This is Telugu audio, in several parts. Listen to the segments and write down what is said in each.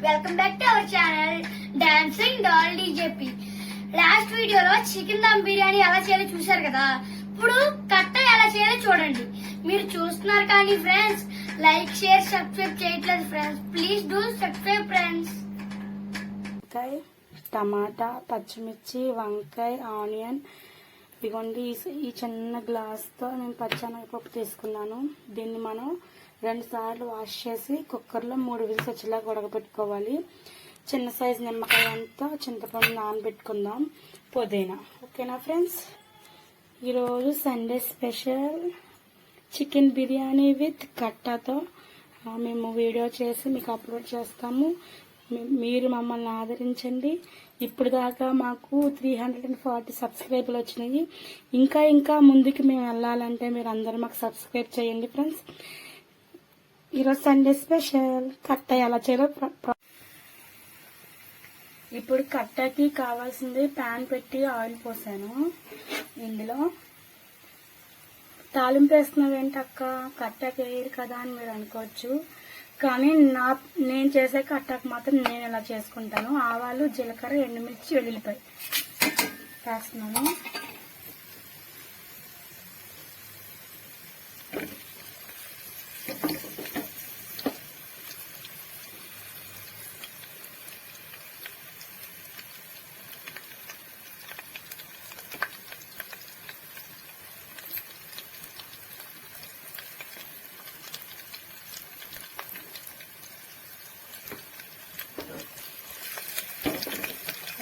Welcome back to our channel dancing doll DJP last వీడియోలో చికెన్ దమ్ బిర్యానీ ఎలా చేయాలో చూశారు కదా? ఇప్పుడు కట్ట ఎలా చేయాలో చూడండి. మీరు చూస్తున్నారు కానీ ఫ్రెండ్స్ లైక్ షేర్ సబ్స్క్రైబ్ చేయట్లేదు friends please do subscribe friends వంకాయ టమాటా పచ్చిమిర్చి వంకాయ ఆనియన్. ఇదిగోండి ఈ- ఈ చిన్న గ్లాస్తో నేను పచ్చెనగపప్పు తీసుకున్నాను. దీన్ని మనం రెండు సార్లు వాష్ చేసి కుక్కర్లో మూడు విజిల్స్ వచ్చేలాగా ఉడకబెట్టుకోవాలి. చిన్న సైజు నిమ్మకాయ అంతా చింతపండు నానబెట్టుకుందాం. పుదీనా. ఓకేనా ఫ్రెండ్స్? ఈరోజు Sunday special chicken biryani with కట్టాతో మేము వీడియో చేసి మీకు అప్లోడ్ చేస్తాము. మీరు మమ్మల్ని ఆదరించండి. ఇప్పుడు దాకా మాకు త్రీ హండ్రెడ్ అండ్ ఫార్టీ సబ్స్క్రైబర్లు వచ్చినాయి. ఇంకా ఇంకా ముందుకు మేము వెళ్ళాలంటే మీరు అందరూ మాకు సబ్స్క్రైబ్ చేయండి ఫ్రెండ్స్. ఈరోజు సండే స్పెషల్. కట్ట ఎలా చేయాలో ఇప్పుడు కట్టకి కావాల్సింది ప్యాన్ పెట్టి ఆయిల్ పోసాను. ఇందులో తాలింపు వేస్తున్నావు ఏంటక్క కట్టకి వేయరు కదా అని మీరు అనుకోవచ్చు. కానీ నా నేను చేసే కట్టకు మాత్రం నేను ఇలా చేసుకుంటాను? ఆవాలు జీలకర్ర ఎండుమిర్చి వెల్లుల్లిపాయ. వేస్తున్నాను.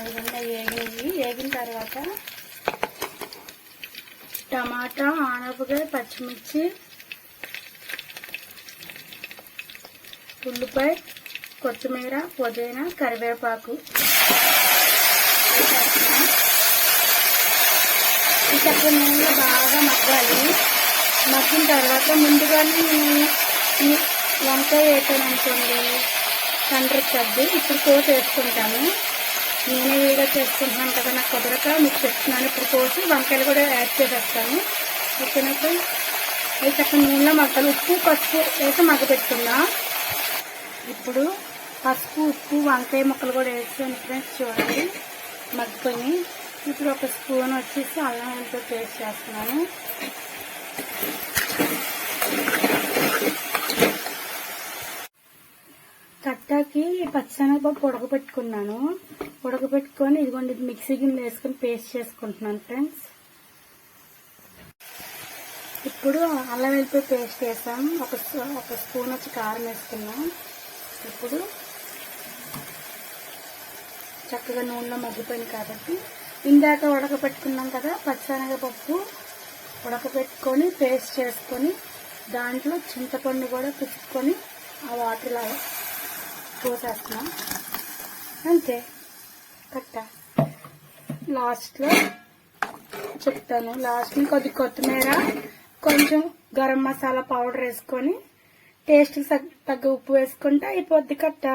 విధంగా ఏగింది వేగిన తర్వాత టమాటా ఆనపకాయ పచ్చిమిర్చి ఉల్లిపాయ కొత్తిమీర పుదీనా కరివేపాకు వేసేస్తున్నాం. ఈ నూనెలో బాగా మగ్గాలి మగ్గిన తర్వాత ముందుగానే వంకాయ వేసాను అనుకోండి తండ్రి తగ్గి ఇప్పుడు కోత నేనే వీడియో చేసుకుంటున్నాను కదా నాకు కుదరక మీకు చెప్తున్నాను. ఇప్పుడు కోసి వంకాయలు కూడా యాడ్ చేసేస్తాను. ఓకేనా ఫ్రెండ్స్ అయితే అక్కడ నూనెలో మగ్గాలి ఉప్పు పసుపు వేసి మగ్గపెట్టుకుందాం ఇప్పుడు పసుపు ఉప్పు వంకాయ ముక్కలు కూడా వేసాను ఫ్రెండ్స్ చూడండి. మగ్గిపోయి ఇప్పుడు ఒక స్పూన్ వచ్చేసి అల్లం వెల్లుల్లి పేస్ట్ చేస్తున్నాను. కట్టాకి పచ్చనగపప్పు ఉడకబెట్టుకున్నాను. ఉడకబెట్టుకొని ఇదిగోండి ఇది మిక్సీ గిన్నె వేసుకొని పేస్ట్ చేసుకుంటున్నాను ఫ్రెండ్స్. ఇప్పుడు అల్లం వెల్లిపాయ పేస్ట్ వేసాం. ఒక ఒక స్పూన్ వచ్చి కారం వేసుకున్నాం ఇప్పుడు చక్కగా నూనెలో మగ్గిపోయింది కాబట్టి ఇందాక ఉడకపెట్టుకున్నాం కదా పచ్చనగపప్పు ఉడకపెట్టుకొని పేస్ట్ చేసుకొని దాంట్లో చింతపండు కూడా పిసుకొని ఆ వాటర్ పోసేస్తున్నాం అంతే. కట్ట. లాస్ట్లో చెప్తాను. లాస్ట్లో కొద్ది కొత్తిమీర కొంచెం గరం మసాలా పౌడర్ వేసుకొని టేస్ట్కి తగ్గ ఉప్పు వేసుకుంటే అయిపోద్ది కట్ట.